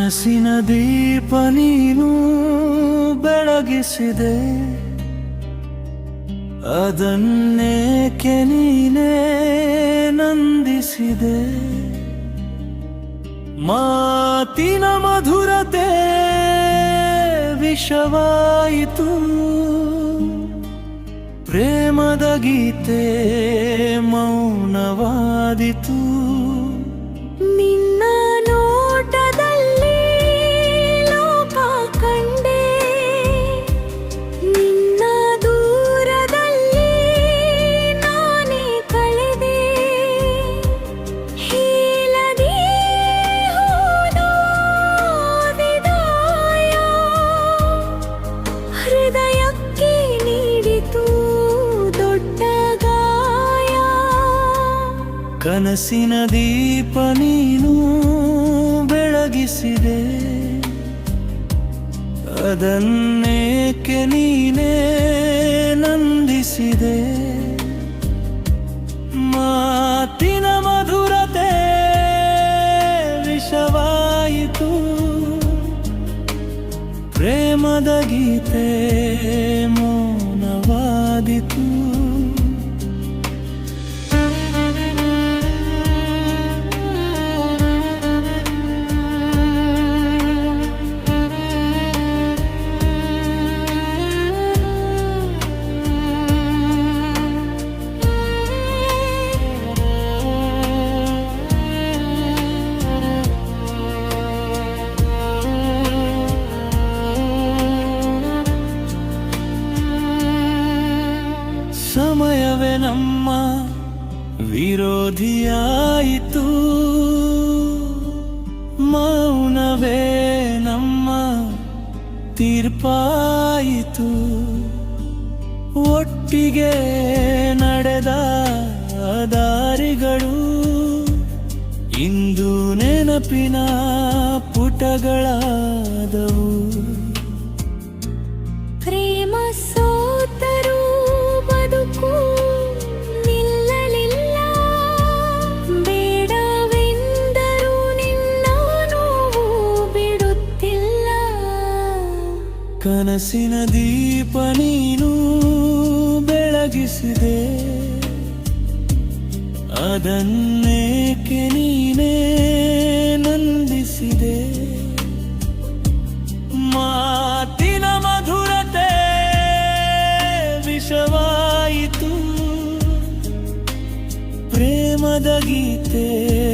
ಕನಸಿನ ದೀಪ ನೀನು ಬೆಳಗಿಸಿದೆ. ಅದನ್ನೇಕೆ ನೀನೇ ನಂದಿಸಿದೆ? ಮಾತಿನ ಮಧುರತೆ ವಿಷವಾಯಿತು. ಪ್ರೇಮದ ಗೀತೆ ಮೌನವಾದಿತು. ಕನಸಿನ ದೀಪ ನೀನು ಬೆಳಗಿಸಿದೆ. ಅದನ್ನೇಕೆ ನೀನೇ ನಂದಿಸಿದೆ. ಮಾತಿನ ಮಧುರತೆ ವಿಷವಾಯಿತು. ಪ್ರೇಮದ ಗೀತೆ ಮೌನವಾದಿತು. ಸಮಯವೇ ನಮ್ಮ ವಿರೋಧಿಯಾಯಿತು. ಮೌನವೇ ನಮ್ಮ ತೀರ್ಪಾಯಿತು. ಒಟ್ಟಿಗೆ ನಡೆದ ದಾರಿಗಳು ಇಂದು ನೆನಪಿನ ಪುಟಗಳಾದವು. ಕನಸಿನ ದೀಪ ನೀನು ಬೆಳಗಿಸಿದೆ. ಅದನ್ನೇಕೆ ನೀನೇ ನಂದಿಸಿದೆ. ಮಾತಿನ ಮಧುರತೆ ವಿಷವಾಯಿತು. ಪ್ರೇಮದ ಗೀತೆ